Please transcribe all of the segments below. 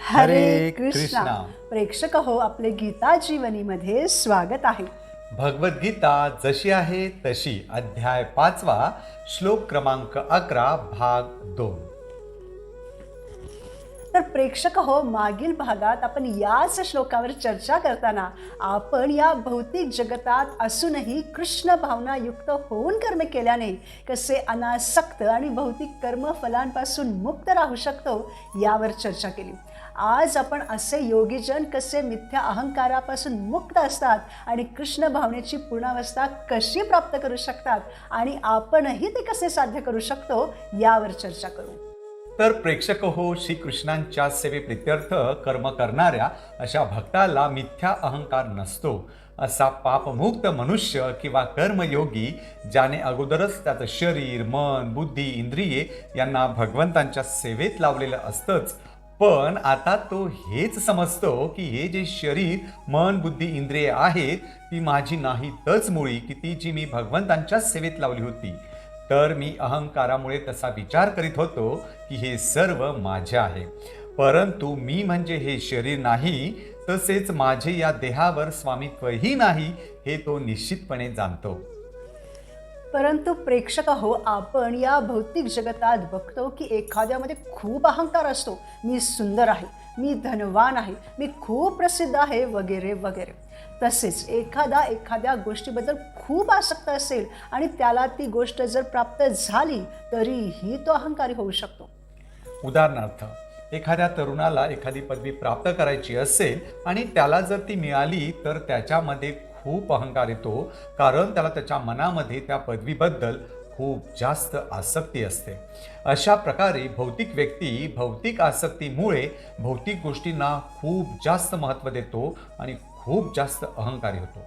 हरे कृष्णा. प्रेक्षक हो आपले गीता जीवनीमध्ये स्वागत आहे. भगवद्गीता जशी आहे तशी अध्याय पाचवा श्लोक क्रमांक अकरा भाग दोन. तर प्रेक्षक हो मागील भागात आपण याच श्लोकावर चर्चा करताना आपण या भौतिक जगतात असूनही कृष्ण भावना युक्त होऊन कर्म केल्याने कसे अनासक्त आणि भौतिक कर्मफलांपासून मुक्त राहू शकतो यावर चर्चा केली. आज आपण असे योगीजन कसे मिथ्या अहंकारापासून मुक्त असतात आणि कृष्ण भावनेची पूर्णावस्था कशी प्राप्त करू शकतात आणि आपणही ते कसे साध्य करू शकतो यावर चर्चा करू. तर प्रेक्षक हो श्रीकृष्णांच्या सेवेप्रित्यर्थ कर्म करणाऱ्या अशा भक्ताला मिथ्या अहंकार नसतो. असा पापमुक्त मनुष्य किंवा कर्मयोगी ज्याने अगोदरच त्याचं शरीर मन बुद्धी इंद्रिये यांना भगवंतांच्या सेवेत लावलेलं असतंच. पण आता तो हेच समजतो की हे जे शरीर मन बुद्धी इंद्रिये आहेत ती माझी नाहीतच मुळी की ती जी मी भगवंतांच्या सेवेत लावली होती. तर मी अहंकारामुळे तसा विचार करीत होतो की हे सर्व माझे आहे. परंतु मी म्हणजे हे शरीर नाही तसेच माझे या देहावर स्वामित्वही नाही हे तो निश्चितपणे जाणतो. परंतु प्रेक्षक हो आपण या भौतिक जगतात बघतो की एखाद्यामध्ये खूप अहंकार असतो. मी सुंदर आहे. मी धनवान आहे मी खूप प्रसिद्ध आहे वगैरे वगैरे. तसेच एखादा एखाद्या गोष्टीबद्दल खूप आसक्त असेल आणि त्याला ती गोष्ट जर प्राप्त झाली तरीही तो अहंकारी होऊ शकतो. उदाहरणार्थ एखाद्या तरुणाला एखादी पदवी प्राप्त करायची असेल आणि त्याला जर ती मिळाली तर त्याच्यामध्ये खूप अहंकार येतो. कारण त्याला त्याच्या मनामध्ये त्या पदवीबद्दल खूप जास्त आसक्ती असते. अशा प्रकारे भौतिक व्यक्ती भौतिक आसक्तीमुळे भौतिक गोष्टींना खूप जास्त महत्त्व देतो आणि खूप जास्त अहंकारी होतो.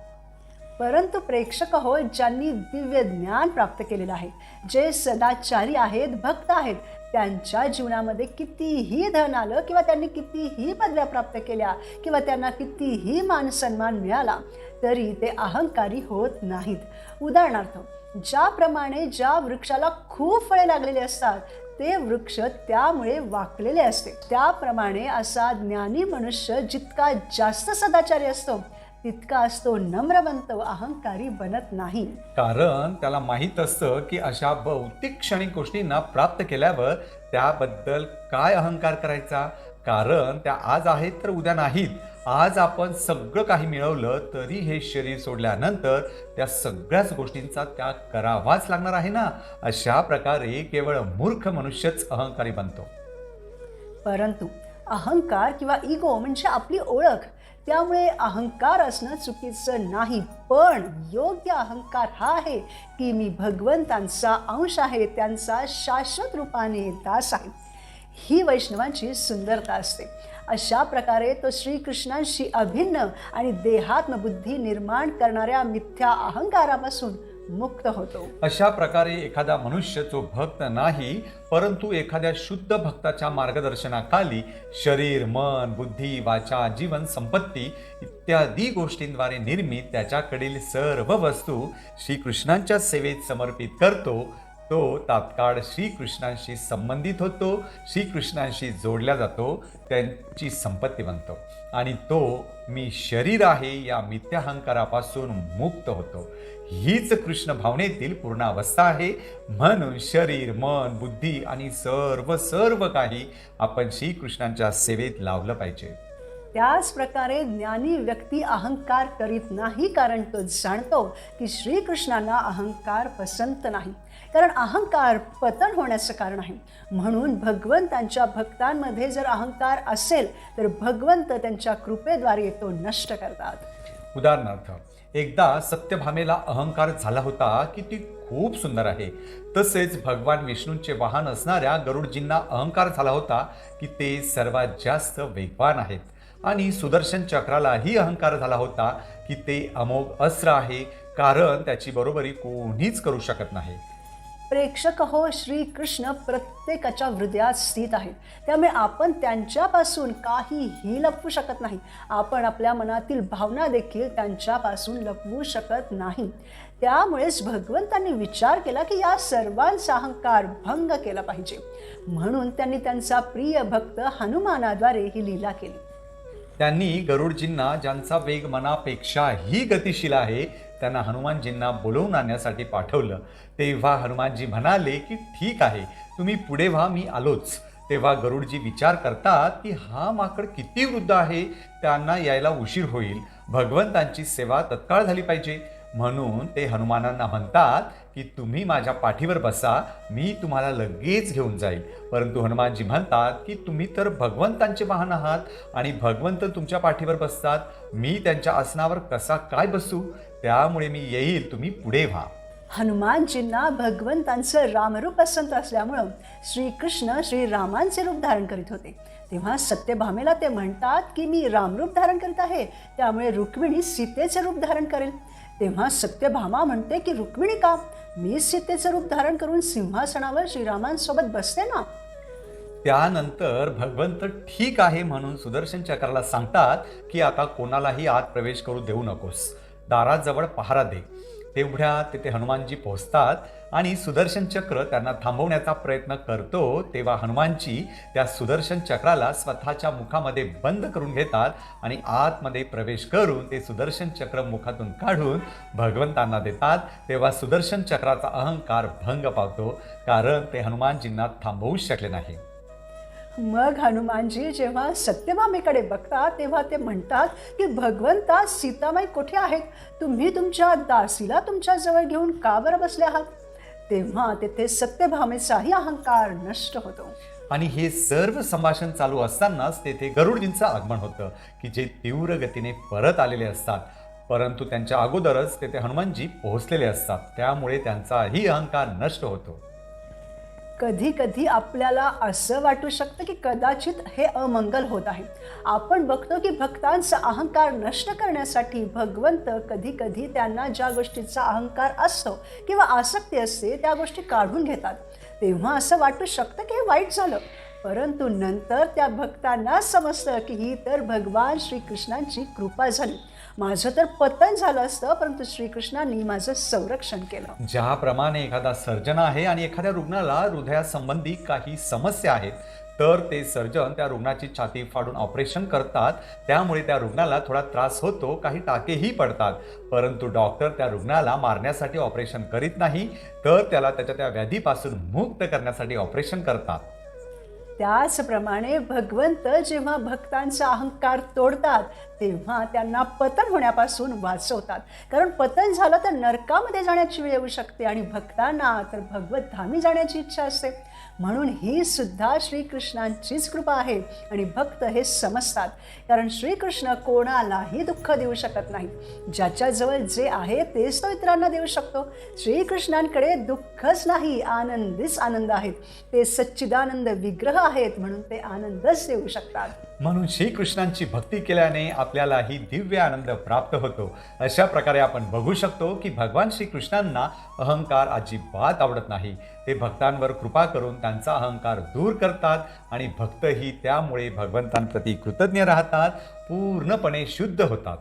परंतु प्रेक्षक हो ज्यांनी दिव्य ज्ञान प्राप्त केलेलं आहे जे सदाचारी आहेत भक्त आहेत त्यांच्या जीवनामध्ये कितीही धन आलं किंवा त्यांनी कितीही पदव्या प्राप्त केल्या किंवा त्यांना कितीही मान सन्मान मिळाला तरी ते अहंकारी होत नाहीत. उदाहरणार्थ ज्याप्रमाणे ज्या वृक्षाला खूप फळे लागलेली असतात ते वृक्ष त्यामुळे वाकलेले असते. त्याप्रमाणे असा ज्ञानी मनुष्य जितका जास्त सदाचारी असतो तितका असतो नम्र बनतो अहंकारी बनत नाही. कारण त्याला माहीत असतं की अशा भौतिक क्षणिक गोष्टींना प्राप्त केल्यावर त्याबद्दल काय अहंकार करायचा? कारण त्या आज आहेत तर उद्या नाहीत. आज आपण सगळं काही मिळवलं तरी हे शरीर सोडल्यानंतर त्या सगळ्याच गोष्टींचा त्याग करावाच लागणार आहे ना? अशा प्रकारे केवळ मूर्ख मनुष्यच अहंकारी बनतो. परंतु अहंकार किंवा इगो म्हणजे आपली ओळख त्यामुळे अहंकार असणं चुकीचं नाही. पण योग्य अहंकार हा आहे की मी भगवंतांचा अंश आहे त्यांचा शाश्वत रूपाने दास आहे. ही वैष्णवांची सुंदरता असते. अशा प्रकारे तो श्रीकृष्णांशी अभिन्न आणि देहात्मबुद्धी निर्माण करणाऱ्या मिथ्या अहंकारापासून मुक्त होतो. अशा प्रकारे एखादा मनुष्य जो भक्त नाही परंतु एखाद्या शुद्ध भक्ताच्या मार्गदर्शनाखाली शरीर मन बुद्धी वाचा जीवन संपत्ती इत्यादी गोष्टींद्वारे निर्मित त्याच्याकडील सर्व वस्तू श्रीकृष्णांच्या सेवेत समर्पित करतो तो तात्काळ श्रीकृष्णांशी संबंधित होतो श्रीकृष्णांशी जोडला जातो त्यांची संपत्ती बनतो. आणि तो मी शरीर आहे या मिथ्याहंकारापासून मुक्त होतो. हीच कृष्ण भावनेतील पूर्ण अवस्था आहे. म्हणून शरीर मन बुद्धी आणि सर्व सर्व काही आपण श्रीकृष्णांच्या सेवेत लावलं पाहिजे. त्याच प्रकारे ज्ञानी व्यक्ती अहंकार करीत नाही कारण तो जाणतो की श्रीकृष्णांना अहंकार पसंत नाही. कारण अहंकार पतन होण्याचं कारण आहे. म्हणून भगवंतांच्या भक्तांमध्ये जर अहंकार असेल तर भगवंत त्यांच्या कृपेद्वारे तो नष्ट करतात. उदाहरणार्थ एकदा सत्यभामेला अहंकार झाला होता की ती खूप सुंदर आहे. तसेच भगवान विष्णूंचे वाहन असणाऱ्या गरुडजींना अहंकार झाला होता की ते सर्वात जास्त वेगवान आहेत. आणि सुदर्शन चक्रालाही अहंकार झाला होता की ते अमोघ अस्त्र आहे कारण त्याची बरोबरी कोणीच करू शकत नाही. प्रेक्षक हो श्रीकृष्ण प्रत्येकाच्या हृदयात स्थित आहेत. त्यामुळे आपण त्यांच्यापासून काहीही लपवू शकत नाही. आपण आपल्या मनातील भावना देखील त्यांच्यापासून लपवू शकत नाही. त्यामुळेच भगवंतांनी विचार केला की या सर्वांचा अहंकार भंग केला पाहिजे. म्हणून त्यांनी त्यांचा प्रिय भक्त हनुमानाद्वारे ही लीला केली. त्यांनी गरुडजींना ज्यांचा वेग मनापेक्षाही गतिशील आहे त्यांना हनुमानजींना बोलवून आणण्यासाठी पाठवलं. तेव्हा हनुमानजी म्हणाले की ठीक आहे तुम्ही पुढे व्हा मी आलोच. तेव्हा गरुडजी विचार करतात की हा माकड किती वृद्ध आहे त्यांना यायला उशीर होईल. भगवंतांची सेवा तत्काळ झाली पाहिजे. म्हणून ते हनुमानांना म्हणतात की तुम्ही माझ्या पाठीवर बसा मी तुम्हाला लगेच घेऊन जाईल. परंतु हनुमानजी म्हणतात की तुम्ही तर भगवंतांचे वाहन आहात आणि भगवंत तुमच्या पाठीवर बसतात. मी त्यांच्या आसनावर कसा काय बसू? त्यामुळे मी येईल तुम्ही पुढे व्हा. हनुमानजींना भगवंतांचं रामरूप पसंत असल्यामुळं श्रीकृष्ण श्रीरामांचे रूप धारण करीत होते. तेव्हा सत्यभामेला ते म्हणतात की मी रामरूप धारण करीत आहे त्यामुळे रुक्मिणी सीतेचे रूप धारण करेल. तेव्हा सत्यभामा म्हणते की रुक्मिणी का मी सीतेचं रूप धारण करून सिंहासनावर श्रीरामांसोबत बसते ना? त्यानंतर भगवंत ठीक आहे म्हणून सुदर्शन चक्राला सांगतात की आता कोणालाही आत प्रवेश करू देऊ नकोस. दाराजवळ पहारा दे. तेवढ्या तिथे हनुमानजी पोहोचतात. आणि सुदर्शन चक्र त्यांना थांबवण्याचा प्रयत्न करतो तेव्हा हनुमानजी त्या सुदर्शन चक्राला स्वतःच्या मुखामध्ये बंद करून घेतात आणि आतमध्ये प्रवेश करून ते सुदर्शन चक्र मुखातून काढून भगवंतांना देतात. तेव्हा सुदर्शन चक्राचा अहंकार भंग पावतो कारण ते हनुमानजींना थांबवूच शकले नाही. मग हनुमानजी जेव्हा सत्यभामेकडे बघतात तेव्हा ते म्हणतात की भगवंता सीतामाई कुठे आहेत? तुम्ही तुमच्या दासीला तुमच्या जवळ घेऊन का बरं बसले आहात? तेव्हा तेथे सत्यभामेचाही अहंकार नष्ट होतो. आणि हे सर्व संभाषण चालू असतानाच तेथे गरुडजींचं आगमन होतं की जे तीव्र गतीने परत आलेले असतात. परंतु त्यांच्या अगोदरच तेथे हनुमानजी पोहोचलेले असतात. त्यामुळे त्यांचाही अहंकार नष्ट होतो. कधी कधी आपल्याला असं वाटू शकतं की कदाचित हे अमंगल होत आहे. आपण बघतो की भक्तांचा अहंकार नष्ट करण्यासाठी भगवंत कधी कधी त्यांना ज्या गोष्टीचा अहंकार असतो किंवा आसक्ती असते त्या गोष्टी काढून घेतात. तेव्हा असं वाटू शकतं की हे वाईट झालं. परंतु नंतर त्या भक्तांना समजतं की ही तर भगवान श्रीकृष्णांची कृपा झाली. माझं तर पतन झालं असतं परंतु श्रीकृष्णांनी माझं संरक्षण केलं. ज्याप्रमाणे एखादा सर्जन आहे आणि एखाद्या रुग्णाला हृदयासंबंधी काही समस्या आहेत तर ते सर्जन त्या रुग्णाची छाती फाडून ऑपरेशन करतात. त्यामुळे त्या रुग्णाला थोडा त्रास होतो काही टाकेही पडतात. परंतु डॉक्टर त्या रुग्णाला मारण्यासाठी ऑपरेशन करीत नाही तर त्याला त्याच्या त्या व्याधीपासून मुक्त करण्यासाठी ऑपरेशन करतात. त्याचप्रमाणे भगवंत जेव्हा भक्तांचा अहंकार तोडतात तेव्हा त्यांना पतन होण्यापासून वाचवतात. कारण पतन झालं तर नरकामध्ये जाण्याची वेळ येऊ शकते आणि भक्तांना तर भगवत धामी जाण्याची इच्छा असते. म्हणून ही सुद्धा श्रीकृष्णांचीच कृपा आहे आणि भक्त हे समजतात. कारण श्रीकृष्ण कोणालाही दुःख देऊ शकत नाही ज्याच्याजवळ जे आहे तेच तो इतरांना देऊ शकतो. श्रीकृष्णांकडे दुःखच नाही आनंदीच आनंद आहेत ते सच्चिदानंद विग्रह आहेत म्हणून ते आनंदच देऊ शकतात. म्हणून श्रीकृष्णांची भक्ती केल्याने आपल्यालाही दिव्य आनंद प्राप्त होतो. अशा प्रकारे आपण बघू शकतो की भगवान श्रीकृष्णांना अहंकार अजिबात आवडत नाही. ते भक्तांवर कृपा करून त्यांचा अहंकार दूर करतात आणि भक्तही त्यामुळे भगवंतांप्रती कृतज्ञ राहतात पूर्णपणे शुद्ध होतात.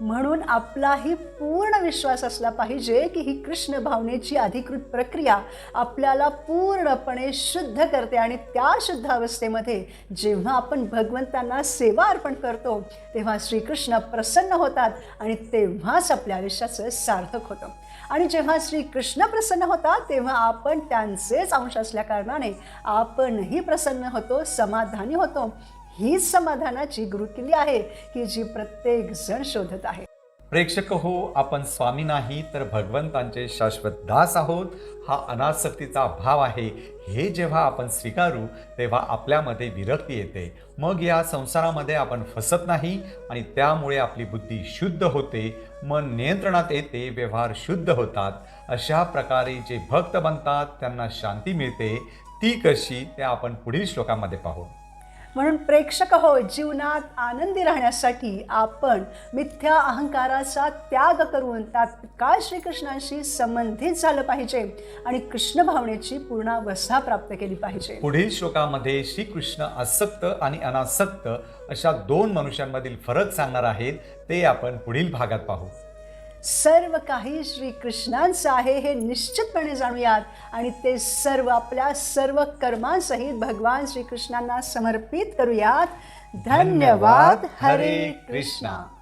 म्हणून आपलाही पूर्ण विश्वास असला पाहिजे की ही कृष्ण भावनेची अधिकृत प्रक्रिया आपल्याला पूर्णपणे शुद्ध करते आणि त्या शुद्ध अवस्थेमध्ये जेव्हा आपण भगवंतांना सेवा अर्पण करतो तेव्हा श्रीकृष्ण प्रसन्न होतात आणि तेव्हाच आपल्या आयुष्याचं सार्थक होतं. आणि जेव्हा श्रीकृष्ण प्रसन्न होतात तेव्हा आपण त्यांचेच अंश असल्या कारणाने आपणही प्रसन्न होतो समाधानी होतो. हीच समाधानाची गुरुकिल्ली आहे की जी प्रत्येक जण शोधत आहे. प्रेक्षक हो आपण स्वामी नाही तर भगवंतांचे शाश्वत दास आहोत. हा अनासक्तीचा भाव आहे. हे जेव्हा आपण स्वीकारू तेव्हा आपल्यामध्ये विरक्ती येते. मग या संसारामध्ये आपण फसत नाही आणि त्यामुळे आपली बुद्धी शुद्ध होते. मन नियंत्रणात येते व्यवहार शुद्ध होतात. अशा प्रकारे जे भक्त बनतात त्यांना शांती मिळते. ती कशी ते आपण पुढील श्लोकामध्ये पाहू. म्हणून प्रेक्षक हो जीवनात आनंदी राहण्यासाठी आपण मिथ्या अहंकाराचा त्याग करून तात्काळ श्रीकृष्णांशी संबंधित झालं पाहिजे आणि कृष्ण भावनेची पूर्णावस्था प्राप्त केली पाहिजे. पुढील श्लोकामध्ये श्रीकृष्ण आसक्त आणि अनासक्त अशा दोन मनुष्यांमधील फरक सांगणार आहेत ते आपण पुढील भागात पाहू. सर्व काही श्रीकृष्णांचं आहे हे निश्चितपणे जाणूयात. आणि ते सर्व आपल्या सर्व कर्मांसहित भगवान श्रीकृष्णांना समर्पित करूयात. धन्यवाद. हरे कृष्णा.